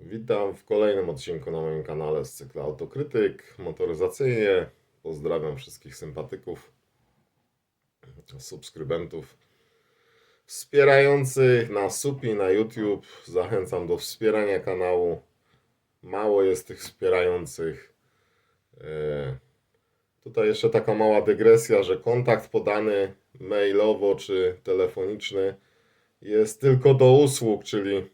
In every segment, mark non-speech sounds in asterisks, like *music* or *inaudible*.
Witam w kolejnym odcinku na moim kanale z cyklu Autokrytyk motoryzacyjnie. Pozdrawiam wszystkich sympatyków, subskrybentów, wspierających na SUPI, na YouTube. Zachęcam do wspierania kanału. Mało jest tych wspierających. E, Tutaj jeszcze taka mała dygresja, że kontakt podany mailowo czy telefoniczny jest tylko do usług, czyli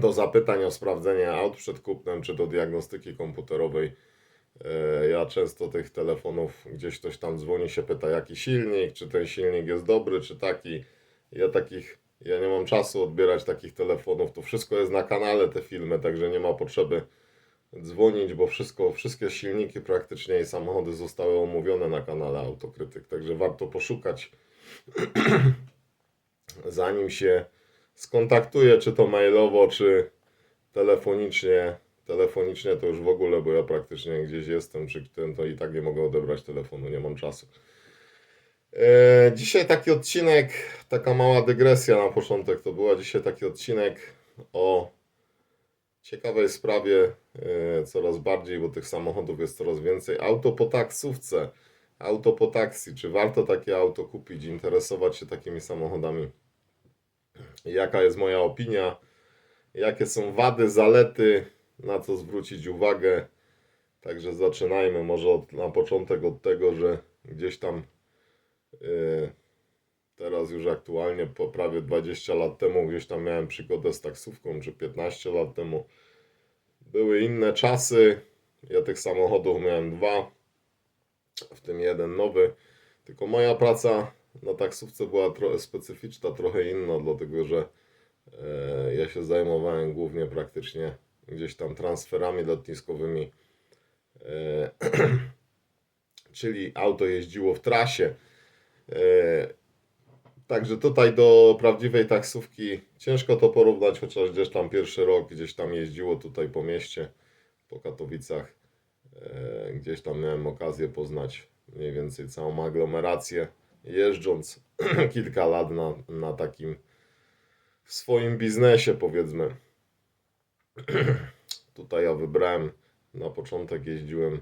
do zapytań o sprawdzenie aut przed kupnem, czy do diagnostyki komputerowej. E, Ja często tych telefonów gdzieś ktoś tam dzwoni, się pyta, jaki silnik, czy ten silnik jest dobry, czy taki. Ja takich, ja nie mam czasu odbierać takich telefonów. To wszystko jest na kanale, te filmy, także nie ma potrzeby dzwonić, bo wszystko, wszystkie silniki praktycznie i samochody zostały omówione na kanale Autokrytyk, także warto poszukać *clears throat* zanim się skontaktuję, czy to mailowo, czy telefonicznie. Telefonicznie to już w ogóle, bo ja praktycznie gdzieś jestem, czy ten to i tak nie mogę odebrać telefonu, nie mam czasu. E, dzisiaj taki odcinek, taka mała dygresja na początek to była. Dzisiaj taki odcinek o ciekawej sprawie, e, coraz bardziej, bo tych samochodów jest coraz więcej. Auto po taksówce, auto po taksi. Czy warto takie auto kupić, interesować się takimi samochodami? Jaka jest moja opinia? Jakie są wady, zalety? Na co zwrócić uwagę? Także zaczynajmy może od, na początek od tego, że gdzieś tam yy, teraz już aktualnie po prawie 20 lat temu gdzieś tam miałem przygodę z taksówką, czy 15 lat temu. Były inne czasy. Ja tych samochodów miałem dwa, w tym jeden nowy. Tylko moja praca na taksówce była trochę specyficzna, trochę inna, dlatego że e, ja się zajmowałem głównie praktycznie gdzieś tam transferami lotniskowymi. E, *clears throat* czyli auto jeździło w trasie. E, Także tutaj do prawdziwej taksówki ciężko to porównać, chociaż gdzieś tam pierwszy rok gdzieś tam jeździło tutaj po mieście, po Katowicach. E, Gdzieś tam miałem okazję poznać mniej więcej całą aglomerację, jeżdżąc *clears throat* kilka lat na, na takim swoim biznesie, powiedzmy. *clears throat* Tutaj ja wybrałem, na początek jeździłem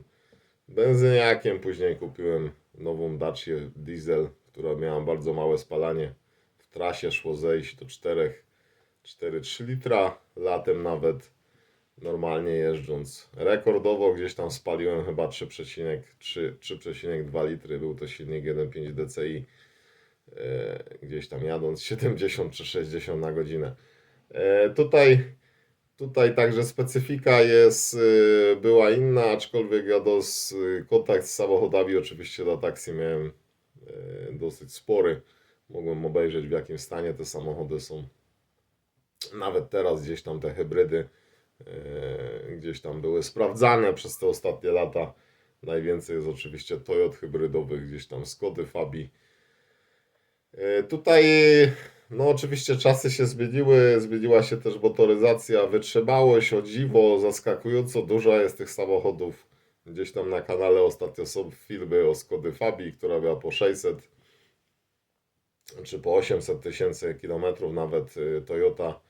benzyniakiem, później kupiłem nową Dacię diesel, która miała bardzo małe spalanie. W trasie szło zejść do 4, 4-3 litra, latem nawet normalnie jeżdżąc. Rekordowo gdzieś tam spaliłem chyba 3,3 3,2 litry. Był to silnik 1.5 DCI. E, gdzieś tam jadąc *laughs* 70 czy 60 na godzinę. E, tutaj, tutaj także specyfika jest, e, była inna, aczkolwiek ja dos, kontakt z samochodami oczywiście na taksi miałem dosyć spory. Mogłem obejrzeć w jakim stanie te samochody są. Nawet teraz gdzieś tam te hybrydy gdzieś tam były sprawdzane przez te ostatnie lata. Najwięcej jest oczywiście Toyot hybrydowych, gdzieś tam Skody, Fabii. E, Tutaj, no oczywiście czasy się zmieniły, zmieniła się też motoryzacja, wytrzymałość, o dziwo, zaskakująco duża jest tych samochodów. Gdzieś tam na kanale ostatnio są filmy o Skody Fabii, która miała po 600 czy po 800 tysięcy kilometrów, nawet y, Toyota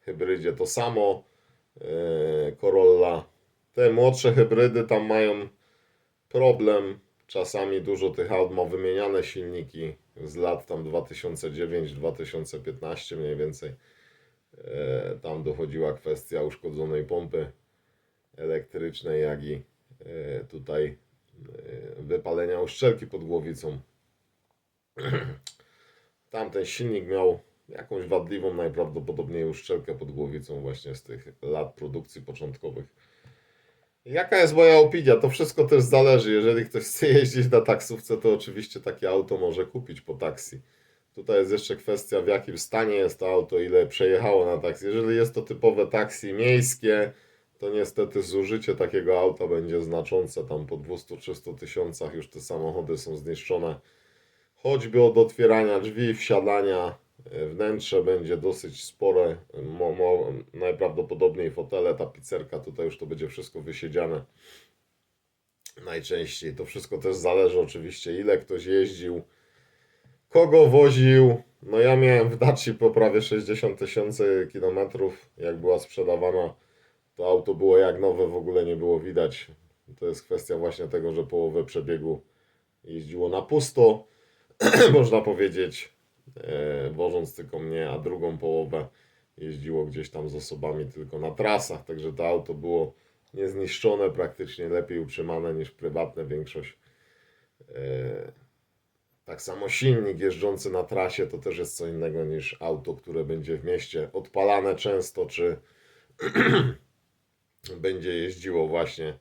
hybrydzie to samo, Corolla. Te młodsze hybrydy tam mają problem, czasami dużo tych aut ma wymieniane silniki z lat tam 2009-2015 mniej więcej. E, Tam dochodziła kwestia uszkodzonej pompy elektrycznej, jak i e, tutaj e, wypalenia uszczelki pod głowicą. *clears throat* Tamten silnik miał jakąś wadliwą najprawdopodobniej uszczelkę pod głowicą właśnie z tych lat produkcji początkowych. Jaka jest moja opinia? To wszystko też zależy. Jeżeli ktoś chce jeździć na taksówce, to oczywiście takie auto może kupić po taksi. Tutaj jest jeszcze kwestia, w jakim stanie jest to auto, ile przejechało na taksi. Jeżeli jest to typowe taksi miejskie, to niestety zużycie takiego auta będzie znaczące. Tam po 200-300 tysiącach już te samochody są zniszczone. Choćby od otwierania drzwi, wsiadania, wnętrze będzie dosyć spore. Mo, mo, najprawdopodobniej fotele, tapicerka, tutaj już to będzie wszystko wysiedziane. Najczęściej to wszystko też zależy oczywiście, ile ktoś jeździł, kogo woził, No ja miałem w Daci po prawie 60 tysięcy kilometrów. Jak była sprzedawana, to auto było jak nowe, w ogóle nie było widać. To jest kwestia właśnie tego, że połowę przebiegu jeździło na pusto, *clears throat* można powiedzieć, e, wożąc tylko mnie, a drugą połowę jeździło gdzieś tam z osobami tylko na trasach. Także to auto było niezniszczone, praktycznie lepiej utrzymane niż prywatne większość. E, tak samo silnik jeżdżący na trasie to też jest co innego niż auto, które będzie w mieście odpalane często, czy *clears throat* będzie jeździło właśnie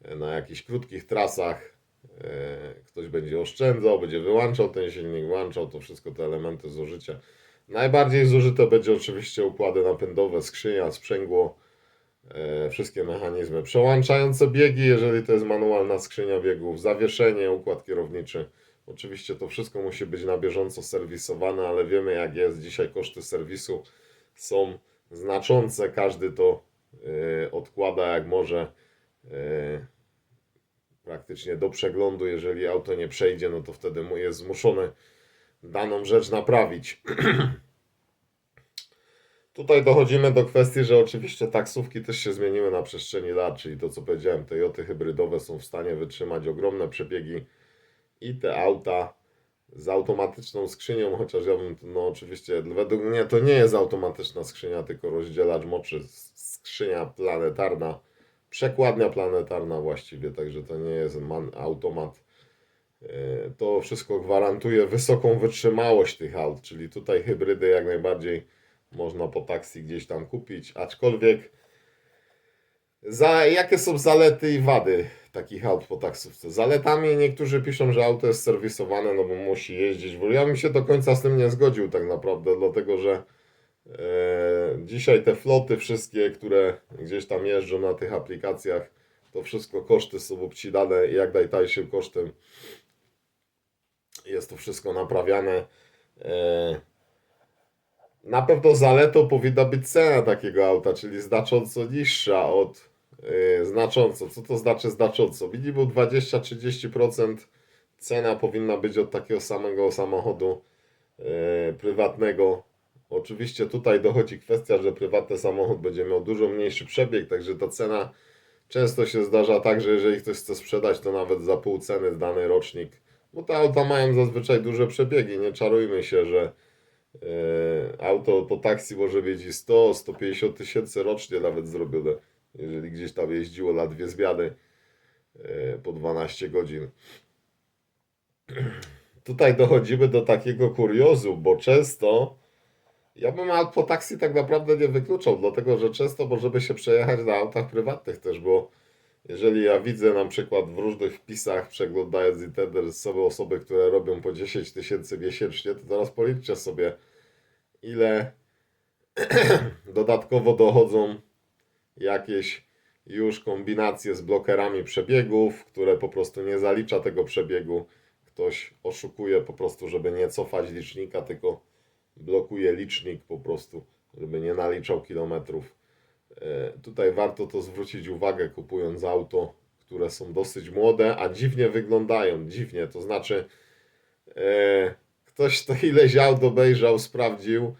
na jakichś krótkich trasach. E, Ktoś będzie oszczędzał, będzie wyłączał ten silnik, włączał to wszystko te elementy zużycia. Najbardziej zużyte będzie oczywiście układy napędowe, skrzynia, sprzęgło, e, wszystkie mechanizmy przełączające biegi, jeżeli to jest manualna skrzynia biegów, zawieszenie, układ kierowniczy. Oczywiście to wszystko musi być na bieżąco serwisowane, ale wiemy jak jest. Dzisiaj koszty serwisu są znaczące. Każdy to e, odkłada jak może praktycznie do przeglądu. Jeżeli auto nie przejdzie, no to wtedy jest zmuszony daną rzecz naprawić. *clears throat* Tutaj dochodzimy do kwestii, że oczywiście taksówki też się zmieniły na przestrzeni lat, czyli to co powiedziałem, te joty hybrydowe są w stanie wytrzymać ogromne przebiegi i te auta z automatyczną skrzynią, chociaż ja bym, no oczywiście, według mnie to nie jest automatyczna skrzynia, tylko rozdzielacz moczy, skrzynia planetarna, przekładnia planetarna właściwie, także to nie jest man, automat. E, To wszystko gwarantuje wysoką wytrzymałość tych aut, czyli tutaj hybrydy jak najbardziej można po taksji gdzieś tam kupić, aczkolwiek za, jakie są zalety i wady takich aut po taksówce? Zaletami niektórzy piszą, że auto jest serwisowane, no bo musi jeździć. Ja bym się do końca z tym nie zgodził tak naprawdę, dlatego że e, dzisiaj te floty wszystkie, które gdzieś tam jeżdżą na tych aplikacjach, to wszystko koszty są obcinane i jak najtańszym kosztem jest to wszystko naprawiane. E, na pewno zaletą powinna być cena takiego auta, czyli znacząco niższa od yy, znacząco. Co to znaczy znacząco? Minimum 20-30% cena powinna być od takiego samego samochodu yy, prywatnego. Oczywiście tutaj dochodzi kwestia, że prywatny samochód będzie miał dużo mniejszy przebieg, także ta cena często się zdarza tak, że jeżeli ktoś chce sprzedać, to nawet za pół ceny dany rocznik, bo te auta mają zazwyczaj duże przebiegi. Nie czarujmy się, że E, Auto po taksji może mieć i 100-150 tysięcy rocznie nawet zrobione, jeżeli gdzieś tam jeździło na dwie zmiany e, po 12 godzin. *clears throat* Tutaj dochodzimy do takiego kuriozu, bo często ja bym po taksji tak naprawdę nie wykluczał, dlatego że często możemy się przejechać na autach prywatnych też, bo jeżeli ja widzę na przykład w różnych wpisach, przeglądając internet, są osoby, które robią po 10 tysięcy miesięcznie, to teraz policzcie sobie, ile *clears throat* dodatkowo dochodzą jakieś już kombinacje z blokerami przebiegów, które po prostu nie zalicza tego przebiegu. Ktoś oszukuje po prostu, żeby nie cofać licznika, tylko blokuje licznik po prostu, żeby nie naliczał kilometrów. E, Tutaj warto to zwrócić uwagę, kupując auto, które są dosyć młode, a dziwnie wyglądają. Dziwnie, to znaczy e, ktoś to ileś aut obejrzał, sprawdził,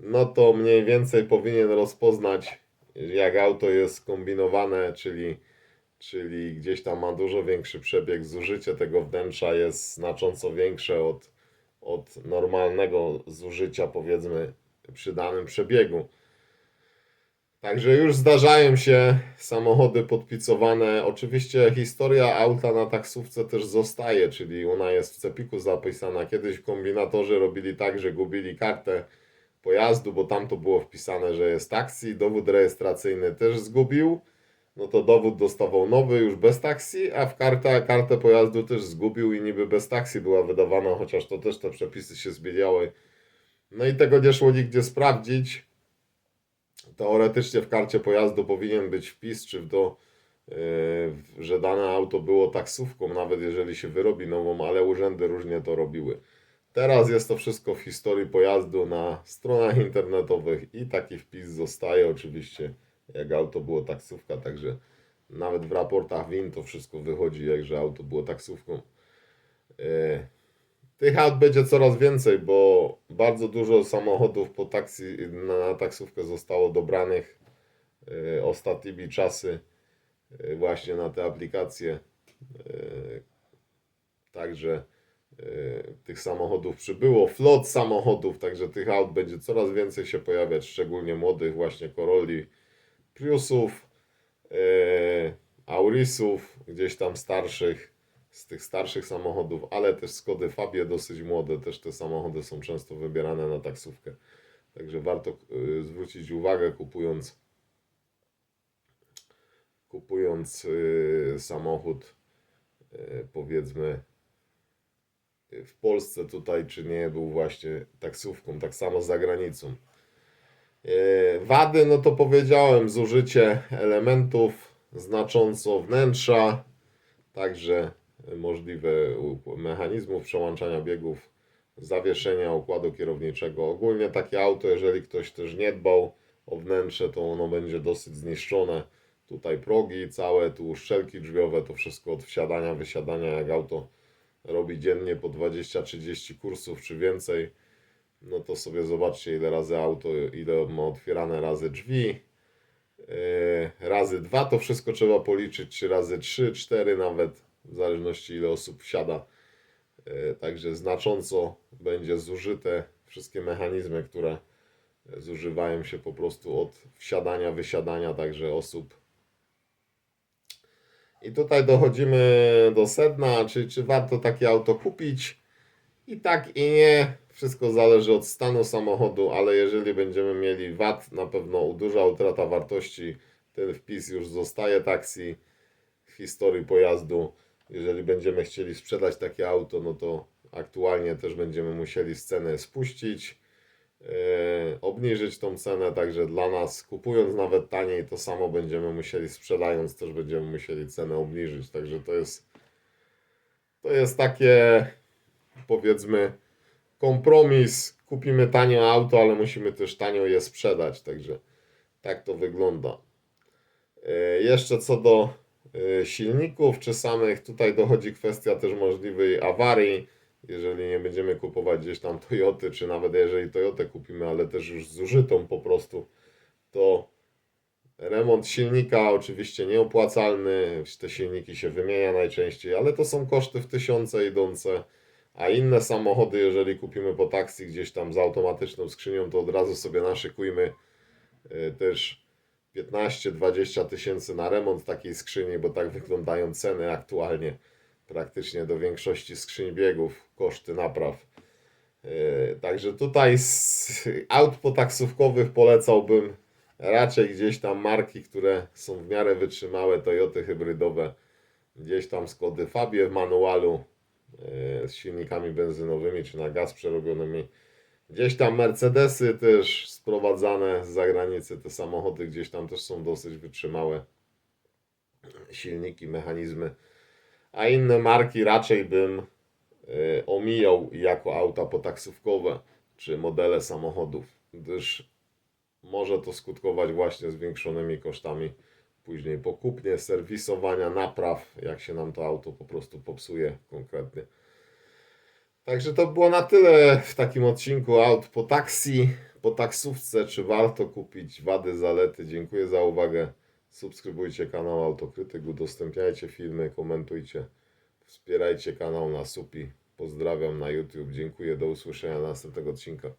no to mniej więcej powinien rozpoznać, jak auto jest skombinowane, czyli, czyli gdzieś tam ma dużo większy przebieg, zużycie tego wnętrza jest znacząco większe od, od normalnego zużycia, powiedzmy, przy danym przebiegu. Także już zdarzają się samochody podpicowane. Oczywiście historia auta na taksówce też zostaje, czyli ona jest w cepiku zapisana. Kiedyś kombinatorzy robili tak, że gubili kartę pojazdu, bo tam to było wpisane, że jest taksi. Dowód rejestracyjny też zgubił. No to dowód dostawał nowy, już bez taksi, a w kartę, kartę pojazdu też zgubił i niby bez taksi była wydawana, chociaż to też te przepisy się zmieniały. No i tego nie szło nigdzie sprawdzić teoretycznie w karcie pojazdu powinien być wpis, czy to, yy, że dane auto było taksówką, nawet jeżeli się wyrobi nową, ale urzędy różnie to robiły. Teraz jest to wszystko w historii pojazdu na stronach internetowych i taki wpis zostaje oczywiście, jak auto było taksówka, także nawet w raportach WIN to wszystko wychodzi, jak że auto było taksówką. Yy, Tych aut będzie coraz więcej, bo bardzo dużo samochodów po taksi, na taksówkę zostało dobranych e, ostatnimi czasy e, właśnie na te aplikacje. E, Także e, tych samochodów przybyło, flot samochodów, także tych aut będzie coraz więcej się pojawiać, szczególnie młodych właśnie Corolli, Priusów, e, Aurisów, gdzieś tam starszych, z tych starszych samochodów, ale też Skody Fabie dosyć młode, też te samochody są często wybierane na taksówkę. Także warto e, zwrócić uwagę kupując kupując e, samochód powiedzmy w Polsce tutaj, czy nie był właśnie taksówką, tak samo za granicą. E, Wady, no to powiedziałem, zużycie elementów, znacząco wnętrza, także możliwe mechanizmów przełączania biegów, zawieszenia układu kierowniczego. Ogólnie takie auto, jeżeli ktoś też nie dbał o wnętrze, to ono będzie dosyć zniszczone. Tutaj progi całe, tu uszczelki drzwiowe, to wszystko od wsiadania, wysiadania, jak auto robi dziennie po 20-30 kursów czy więcej, no to sobie zobaczcie ile razy auto, ile ma otwierane razy drzwi. Yy, razy dwa to wszystko trzeba policzyć, czy razy trzy, cztery nawet, w zależności ile osób wsiada. Yy, Także znacząco będzie zużyte wszystkie mechanizmy, które zużywają się po prostu od wsiadania, wysiadania, także osób i tutaj dochodzimy do sedna, czy, czy warto takie auto kupić. I tak i nie. Wszystko zależy od stanu samochodu, ale jeżeli będziemy mieli VAT, na pewno uderza utrata wartości. Ten wpis już zostaje taksi w historii pojazdu. Jeżeli będziemy chcieli sprzedać takie auto, no to aktualnie też będziemy musieli z ceny spuścić, e, obniżyć tą cenę, także dla nas kupując nawet taniej, to samo będziemy musieli sprzedając, też będziemy musieli cenę obniżyć, także to jest to jest takie powiedzmy kompromis, kupimy tanio auto, ale musimy też tanio je sprzedać, także tak to wygląda. E, Jeszcze co do e, silników czy samych, tutaj dochodzi kwestia też możliwej awarii, jeżeli nie będziemy kupować gdzieś tam Toyoty, czy nawet jeżeli Toyotę kupimy, ale też już zużytą po prostu, to remont silnika oczywiście nieopłacalny, te silniki się wymienia najczęściej, ale to są koszty w tysiące idące, a inne samochody, jeżeli kupimy po taksi gdzieś tam z automatyczną skrzynią, to od razu sobie naszykujmy y, też 15-20 tysięcy na remont takiej skrzyni, bo tak wyglądają ceny aktualnie praktycznie do większości skrzyń biegów, koszty napraw. Yy, Także tutaj z aut potaksówkowych polecałbym raczej gdzieś tam marki, które są w miarę wytrzymałe, Toyoty hybrydowe, gdzieś tam Skody Fabie w manualu z silnikami benzynowymi czy na gaz przerobionymi. Gdzieś tam Mercedesy też sprowadzane z zagranicy, te samochody gdzieś tam też są dosyć wytrzymałe. Silniki, mechanizmy a inne marki raczej bym y, omijał jako auta potaksówkowe czy modele samochodów, gdyż może to skutkować właśnie zwiększonymi kosztami później po kupnie, serwisowania, napraw, jak się nam to auto po prostu popsuje konkretnie. Także to było na tyle w takim odcinku aut po taksi, po taksówce, czy warto kupić wady, zalety. Dziękuję za uwagę. Subskrybujcie kanał Autokrytyk, udostępniajcie filmy, komentujcie, wspierajcie kanał na Supi. Pozdrawiam na YouTube. Dziękuję, do usłyszenia następnego odcinka.